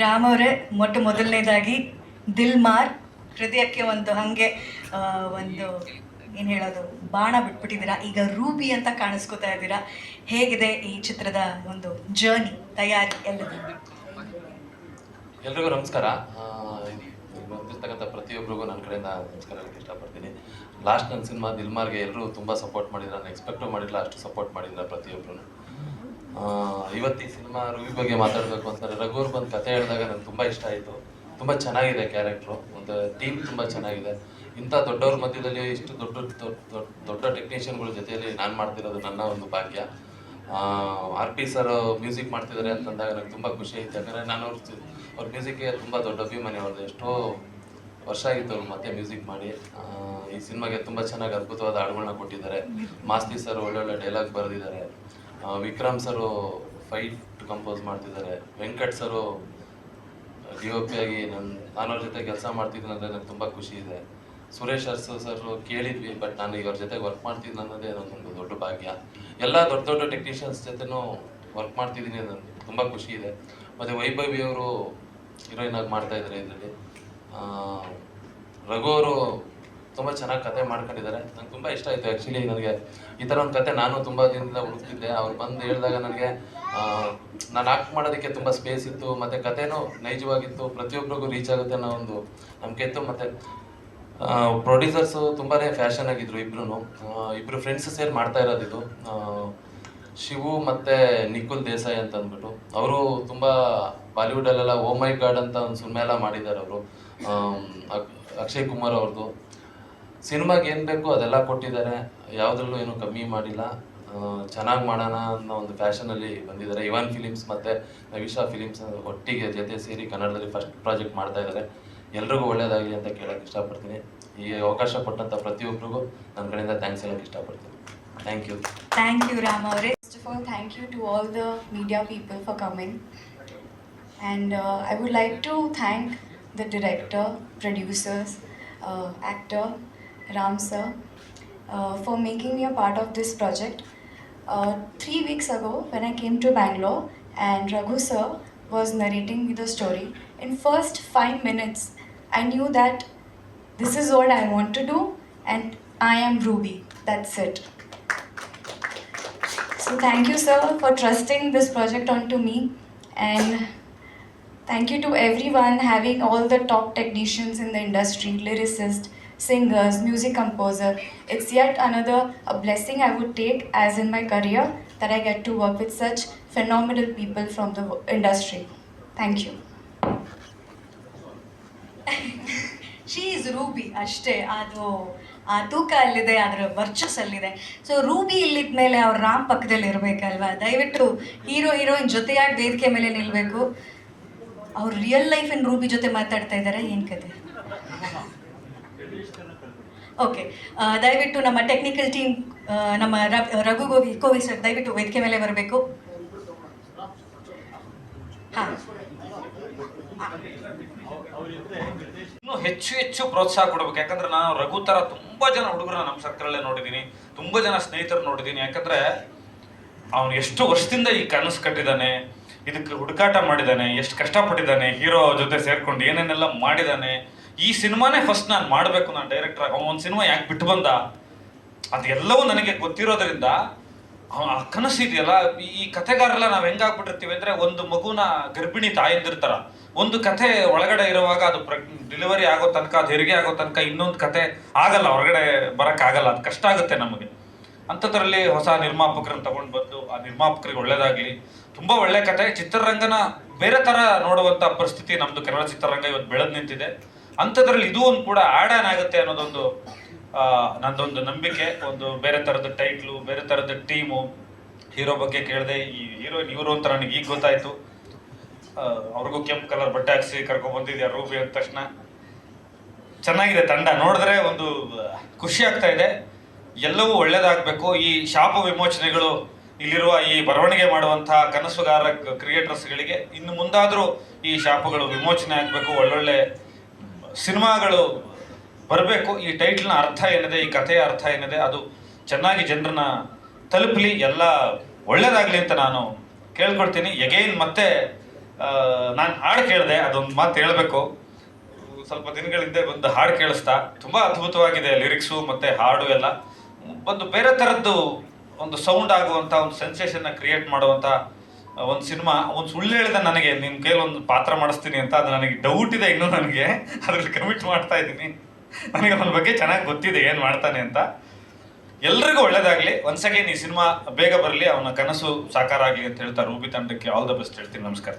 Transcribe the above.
ರಾಮ್ ಅವರೇ, ಮೊಟ್ಟ ಮೊದಲನೇದಾಗಿ ದಿಲ್ ಮಾರ್ ಹೃದಯಕ್ಕೆ ಒಂದು ಹಾಗೆ ಒಂದು ಏನು ಹೇಳೋದು, ಬಾಣ ಬಿಟ್ಬಿಟ್ಟಿದ್ದೀರಾ. ಈಗ ರೂಬಿ ಅಂತ ಕಾಣಿಸ್ಕೊತಾ ಇದ್ದೀರಾ. ಹೇಗಿದೆ ಈ ಚಿತ್ರದ ಒಂದು ಜರ್ನಿ ತಯಾರಿ ಎಲ್ಲದು? ಎಲ್ರಿಗೂ ನಮಸ್ಕಾರ. ಬಂದಿರ್ತಕ್ಕಂಥ ಪ್ರತಿಯೊಬ್ಬರಿಗೂ ನನ್ನ ಕಡೆಯಿಂದ ನಮಸ್ಕಾರ ಹೇಳಕ್ಕೆ ಇಷ್ಟಪಡ್ತೀನಿ. ಲಾಸ್ಟ್ ನನ್ನ ಸಿನಿಮಾ ದಿಲ್ಮಾರ್ಗೆ ಎಲ್ಲರೂ ತುಂಬ ಸಪೋರ್ಟ್ ಮಾಡಿದ್ರು. ನಾನು ಎಕ್ಸ್ಪೆಕ್ಟು ಮಾಡಿಲ್ಲ ಅಷ್ಟು ಸಪೋರ್ಟ್ ಮಾಡಿಲ್ಲ ಪ್ರತಿಯೊಬ್ಬರು ಇವತ್ತು ಈ ಸಿನಿಮಾ ರವಿ ಬಗ್ಗೆ ಮಾತಾಡಬೇಕು ಅಂತಾರೆ ರಘುವರ್ ಬಂದು ಕತೆ ಹೇಳಿದಾಗ ನನಗೆ ತುಂಬ ಇಷ್ಟ ಆಯಿತು. ತುಂಬ ಚೆನ್ನಾಗಿದೆ ಕ್ಯಾರೆಕ್ಟ್ರು ಒಂದು ಟೀಮ್ ತುಂಬ ಚೆನ್ನಾಗಿದೆ. ಇಂಥ ದೊಡ್ಡವ್ರ ಮಧ್ಯದಲ್ಲಿ ಇಷ್ಟು ದೊಡ್ಡ ದೊಡ್ಡ ದೊಡ್ಡ ಟೆಕ್ನಿಷಿಯನ್ಗಳ ಜೊತೆಯಲ್ಲಿ ನಾನು ಮಾಡ್ತಿರೋದು ನನ್ನ ಒಂದು ಭಾಗ್ಯ. ಆರ್ ಪಿ ಸರ್ ಮ್ಯೂಸಿಕ್ ಮಾಡ್ತಿದ್ದಾರೆ ಅಂತಂದಾಗ ನನಗೆ ತುಂಬ ಖುಷಿ ಆಯಿತು. ಯಾಕಂದರೆ ನಾನು ಅವ್ರ ಅವ್ರ ಮ್ಯೂಸಿಕ್ಗೆ ತುಂಬ ದೊಡ್ಡ ಅಭಿಮಾನಿ. ಅವ್ರದ್ದು ಎಷ್ಟೋ ವರ್ಷ ಆಗಿತ್ತು ಅವ್ರು ಮತ್ತೆ ಮ್ಯೂಸಿಕ್ ಮಾಡಿ. ಈ ಸಿನಿಮಾಗೆ ತುಂಬ ಚೆನ್ನಾಗಿ ಅದ್ಭುತವಾದ ಹಾಡುಗಳನ್ನ ಕೊಟ್ಟಿದ್ದಾರೆ. ಮಾಸ್ತಿ ಸರ್ ಒಳ್ಳೊಳ್ಳೆ ಡೈಲಾಗ್ ಬರೆದಿದ್ದಾರೆ. ವಿಕ್ರಮ್ ಸರು ಫೈಟ್ ಕಂಪೋಸ್ ಮಾಡ್ತಿದ್ದಾರೆ. Venkat sir D O P ಆಗಿ ನನ್ನ ನಾನು ಅವ್ರ ಜೊತೆ ಕೆಲಸ ಮಾಡ್ತಿದ್ದೀನಿ ಅಂದರೆ ನನಗೆ ತುಂಬ ಖುಷಿ ಇದೆ. ಸುರೇಶ್ ಅರ್ಸು ಸರ್ ಕೇಳಿದ್ವಿ ಬಟ್ ನಾನು ಇವ್ರ ಜೊತೆ ವರ್ಕ್ ಮಾಡ್ತಿದ್ದೀನಿ ಅನ್ನೋದೇ ನನಗೊಂದು ದೊಡ್ಡ ಭಾಗ್ಯ. ಎಲ್ಲ ದೊಡ್ಡ ದೊಡ್ಡ ಟೆಕ್ನಿಷಿಯನ್ಸ್ ಜೊತೆನೂ ವರ್ಕ್ ಮಾಡ್ತಿದ್ದೀನಿ ನನಗೆ ತುಂಬ ಖುಷಿ ಇದೆ. ಮತ್ತು ವೈಭವಿ ಅವರು ಹೀರೋಯಿನ್ ಆಗಿ ಮಾಡ್ತಾ ಇದ್ದಾರೆ ಇದರಲ್ಲಿ. ರಘು ಅವರು ತುಂಬ ಚೆನ್ನಾಗಿ ಕತೆ ಮಾಡ್ಕೊಂಡಿದ್ದಾರೆ. ನಂಗೆ ತುಂಬ ಇಷ್ಟ ಆಯಿತು ಆ್ಯಕ್ಚುಲಿ ನನಗೆ. ಈ ಥರ ಒಂದು ಕತೆ ನಾನು ತುಂಬ ದಿನದಿಂದ ಹುಡುಕ್ತಿದ್ದೆ. ಅವ್ರು ಬಂದು ಹೇಳಿದಾಗ ನನಗೆ ನಾನು ಆಕ್ಟ್ ಮಾಡೋದಕ್ಕೆ ತುಂಬ ಸ್ಪೇಸ್ ಇತ್ತು, ಮತ್ತು ಕತೆನೂ ನೈಜವಾಗಿತ್ತು ಪ್ರತಿಯೊಬ್ಬರಿಗೂ ರೀಚ್ ಆಗುತ್ತೆ ಅನ್ನೋ ಒಂದು ನಂಬಿಕೆ ಇತ್ತು. ಮತ್ತು ಪ್ರೊಡ್ಯೂಸರ್ಸು ತುಂಬಾ ಫ್ಯಾಷನ್ ಆಗಿದ್ರು ಇಬ್ರು ಇಬ್ರು ಫ್ರೆಂಡ್ಸ್ ಸೇರಿ ಮಾಡ್ತಾ ಇರೋದು ಇದು. ಶಿವು ಮತ್ತು ನಿಖುಲ್ ದೇಸಾಯಿ ಅಂತ ಅಂದ್ಬಿಟ್ಟು. ಅವರು ತುಂಬ ಬಾಲಿವುಡಲ್ಲೆಲ್ಲ ಓ ಮೈ ಗಾಡ್ ಅಂತ ಒಂದು ಸಿನಿಮಾ ಎಲ್ಲ ಮಾಡಿದ್ದಾರೆ ಅವರು. ಅಕ್ಷಯ್ ಕುಮಾರ್ ಅವ್ರದ್ದು ಸಿನಿಮಾಗೆ ಏನು ಬೇಕು ಅದೆಲ್ಲ ಕೊಟ್ಟಿದ್ದಾರೆ. ಯಾವುದ್ರಲ್ಲೂ ಏನು ಕಮ್ಮಿ ಮಾಡಿಲ್ಲ. ಚೆನ್ನಾಗಿ ಮಾಡೋಣ ಅನ್ನೋ ಒಂದು ಫ್ಯಾಷನಲ್ಲಿ ಬಂದಿದ್ದಾರೆ. ಇವಾನ್ ಫಿಲಿಮ್ಸ್ ಮತ್ತು ನವಿಶಾ ಫಿಲಿಮ್ಸ್ ಒಟ್ಟಿಗೆ ಜೊತೆ ಸೇರಿ ಕನ್ನಡದಲ್ಲಿ ಫಸ್ಟ್ ಪ್ರಾಜೆಕ್ಟ್ ಮಾಡ್ತಾ ಇದ್ದಾರೆ. ಎಲ್ರಿಗೂ ಒಳ್ಳೇದಾಗಲಿ ಅಂತ ಕೇಳೋಕ್ಕೆ ಇಷ್ಟಪಡ್ತೀನಿ. ಈ ಅವಕಾಶ ಕೊಟ್ಟಂಥ ಪ್ರತಿಯೊಬ್ಬರಿಗೂ ನನ್ನ ಕಡೆಯಿಂದ ಥ್ಯಾಂಕ್ಸ್ ಹೇಳಕ್ಕೆ ಇಷ್ಟಪಡ್ತೀನಿ. Thank you thank you Ram ಅವರೇ. First of all thank you to all the media people for coming and I would like to thank the director producers actor, Ram sir, uh, for making me a part of this project. Uh, three weeks ago, when I came to Bangalore and Raghu sir was narrating me the story, in first five minutes, I knew that this is what I want to do and I am Ruby. That's it. So thank you, sir, for trusting this project onto me, and thank you to everyone having all the top technicians in the industry, lyricists, singers, music composer. It's yet another a blessing I would take as in my career that I get to work with such phenomenal people from the industry. Thank you. she is Ruby Ashte ಅದು ಆ ತೂಕ ಅಲ್ಲಿದೆ ಅದರ ವರ್ಚಸ್ ಅಲ್ಲಿದೆ so Ruby ಇಲ್ಲಿದ್ದ ಮೇಲೆ ಅವ್ರು ರಾಮ್ ಪಕ್ಕದಲ್ಲಿ ಇರಬೇಕಲ್ವಾ ದಯವಿಟ್ಟು ಹೀರೋ ಹೀರೋಯಿನ್ ಜೊತೆಯಾಗಿ ವೇದಿಕೆ ಮೇಲೆ ನಿಲ್ಲಬೇಕು ಅವ್ರು ರಿಯಲ್ ಲೈಫಿನ ರೂಬಿ ಜೊತೆ ಮಾತಾಡ್ತಾ ಇದ್ದಾರೆ ಏನು ಕತೆ ಓಕೆ ದಯವಿಟ್ಟು ನಮ್ಮ ಟೆಕ್ನಿಕಲ್ ಟೀಮ್ ನಮ್ಮ ರಘು ಗೋವಿ ಕೋವಿ ಸರ್ ದಯವಿಟ್ಟು ವೇದಿಕೆ ಮೇಲೆ ಬರಬೇಕು. ಇನ್ನೂ ಹೆಚ್ಚು ಹೆಚ್ಚು ಪ್ರೋತ್ಸಾಹ ಕೊಡಬೇಕು. ಯಾಕಂದ್ರೆ ನಾನು ರಘು ಥರ ತುಂಬಾ ಜನ ಹುಡುಗರನ್ನ ನಮ್ಮ ಸರ್ಕಲಲ್ಲೇ ನೋಡಿದ್ದೀನಿ ತುಂಬಾ ಜನ ಸ್ನೇಹಿತರು ನೋಡಿದ್ದೀನಿ ಯಾಕಂದ್ರೆ ಅವನು ಎಷ್ಟು ವರ್ಷದಿಂದ ಈ ಕನಸು ಕಟ್ಟಿದ್ದಾನೆ ಇದಕ್ಕೆ ಹುಡುಕಾಟ ಮಾಡಿದ್ದಾನೆ ಎಷ್ಟು ಕಷ್ಟಪಟ್ಟಿದ್ದಾನೆ ಹೀರೋ ಜೊತೆ ಸೇರ್ಕೊಂಡು ಏನೇನೆಲ್ಲ ಮಾಡಿದ್ದಾನೆ ಈ ಸಿನಿಮಾನೇ ಫಸ್ಟ್ ನಾನು ಮಾಡಬೇಕು ನಾನು ಡೈರೆಕ್ಟರ್ ಆಗಿ. ಒಂದು ಸಿನಿಮಾ ಯಾಕೆ ಬಿಟ್ಟು ಬಂದ? ಅದೆಲ್ಲವೂ ನನಗೆ ಗೊತ್ತಿರೋದ್ರಿಂದ ಆ ಕನಸು ಇದೆಯಲ್ಲ? ಈ ಕಥೆಗಾರೆಲ್ಲ ನಾವು ಹೆಂಗಾಗ್ಬಿಟ್ಟಿರ್ತೀವಿ ಅಂದ್ರೆ ಒಂದು ಮಗುನ ಗರ್ಭಿಣಿ ತಾಯಿಂದಿರ್ತಾರ. ಒಂದು ಕಥೆ ಒಳಗಡೆ ಇರುವಾಗ ಅದು ಡೆಲಿವರಿ ಆಗೋ ತನಕ, ಅದು ಹೆರಿಗೆ ಆಗೋ ತನಕ ಇನ್ನೊಂದು ಕತೆ ಆಗಲ್ಲ, ಹೊರಗಡೆ ಬರೋಕ್ಕಾಗಲ್ಲ ಅದು ಕಷ್ಟ ಆಗುತ್ತೆ ನಮಗೆ. ಅಂಥದ್ರಲ್ಲಿ ಹೊಸ ನಿರ್ಮಾಪಕರನ್ನ ತಗೊಂಡು ಬಂದು, ಆ ನಿರ್ಮಾಪಕರಿಗೆ ಒಳ್ಳೇದಾಗಲಿ. ತುಂಬ ಒಳ್ಳೆ ಕತೆ ಚಿತ್ರರಂಗನ ಬೇರೆ ಥರ ನೋಡುವಂಥ ಪರಿಸ್ಥಿತಿ ನಮ್ಮದು ಕನ್ನಡ ಚಿತ್ರರಂಗ ಇವತ್ತು ಬೆಳೆದು ನಿಂತಿದೆ. ಅಂಥದ್ರಲ್ಲಿ ಇದು ಒಂದು ಕೂಡ ಆಡ್ ಆನ್ ಆಗುತ್ತೆ ಅನ್ನೋದೊಂದು ನಂದೊಂದು ನಂಬಿಕೆ, ಒಂದು ಬೇರೆ ಥರದ ಟೈಟ್ಲು ಬೇರೆ ಥರದ ಟೀಮು ಹೀರೋ ಬಗ್ಗೆ ಕೇಳಿದೆ, ಈ ಹೀರೋಯಿನ್ ಇವರು ಅಂತ ನನಗೆ ಈಗ ಗೊತ್ತಾಯಿತು. ಅವ್ರಿಗೂ ಕೆಂಪು ಕಲರ್ ಬಟ್ಟೆ ಹಾಕ್ಸಿ ಕರ್ಕೊಂಡ್ಬಂದಿದ್ಯಾ ರೂಬಿ ಅಂದ ತಕ್ಷಣ. ಚೆನ್ನಾಗಿದೆ ತಂಡ, ನೋಡಿದ್ರೆ ಒಂದು ಖುಷಿ ಆಗ್ತಾ ಇದೆ. ಎಲ್ಲವೂ ಒಳ್ಳೇದಾಗಬೇಕು. ಈ ಶಾಪ ವಿಮೋಚನೆಗಳು ಇಲ್ಲಿರುವ ಈ ಬರವಣಿಗೆ ಮಾಡುವಂತಹ ಕನಸುಗಾರ ಕ್ರಿಯೇಟರ್ಸ್ಗಳಿಗೆ ಇನ್ನು ಮುಂದಾದರೂ ಈ ಶಾಪಗಳು ವಿಮೋಚನೆ ಆಗಬೇಕು. ಒಳ್ಳೊಳ್ಳೆ ಸಿನಿಮಾಗಳು ಬರಬೇಕು, ಈ ಟೈಟ್ಲ್ನ ಅರ್ಥ ಏನಿದೆ, ಈ ಕಥೆಯ ಅರ್ಥ ಏನಿದೆ, ಅದು ಚೆನ್ನಾಗಿ ಜನರನ್ನ ತಲುಪಲಿ, ಎಲ್ಲ ಒಳ್ಳೇದಾಗಲಿ ಅಂತ ನಾನು ಕೇಳ್ಕೊಳ್ತೀನಿ. ಎಗೈನ್ ಮತ್ತೆ ನಾನು ಹಾಡು ಕೇಳಿದೆ, ಅದೊಂದು ಮಾತು ಹೇಳಬೇಕು. ಸ್ವಲ್ಪ ದಿನಗಳಿಂದ ಒಂದು ಹಾಡು ಕೇಳಿಸ್ತಾ, ತುಂಬ ಅದ್ಭುತವಾಗಿದೆ ಲಿರಿಕ್ಸು ಮತ್ತು ಹಾಡು ಎಲ್ಲ. ಒಂದು ಬೇರೆ ಥರದ್ದು ಒಂದು ಸೌಂಡ್ ಆಗುವಂಥ ಒಂದು ಸೆನ್ಸೇಷನ್ನ ಕ್ರಿಯೇಟ್ ಮಾಡುವಂತ ಒಂದು ಸಿನಿಮಾ, ಒಂದು ಸುಳ್ಳು ಹೇಳಿದ ನನಗೆ ನಿಮ್ಮ ಕೈಲಿ ಒಂದು ಪಾತ್ರ ಮಾಡಿಸ್ತೀನಿ ಅಂತ ಅದು ನನಗೆ ಡೌಟ್ ಇದೆ ಇನ್ನೂ ನನಗೆ. ಅದ್ರಲ್ಲಿ ಕಮಿಟ್ ಮಾಡ್ತಾ ಇದ್ದೀನಿ. ನನಗೆ ಅವನ ಬಗ್ಗೆ ಚೆನ್ನಾಗಿ ಗೊತ್ತಿದೆ, ಏನು ಮಾಡ್ತಾನೆ ಅಂತ. ಎಲ್ರಿಗೂ ಒಳ್ಳೇದಾಗ್ಲಿ. ಒನ್ಸ್ ಅಗೇನ್ ಈ ಸಿನಿಮಾ ಬೇಗ ಬರಲಿ, ಅವನ ಕನಸು ಸಾಕಾರ ಆಗಲಿ ಅಂತ ಹೇಳ್ತಾ ರೂಬಿ ತಂಡಕ್ಕೆ ಆಲ್ ದ ಬೆಸ್ಟ್ ಹೇಳ್ತೀನಿ. ನಮಸ್ಕಾರ.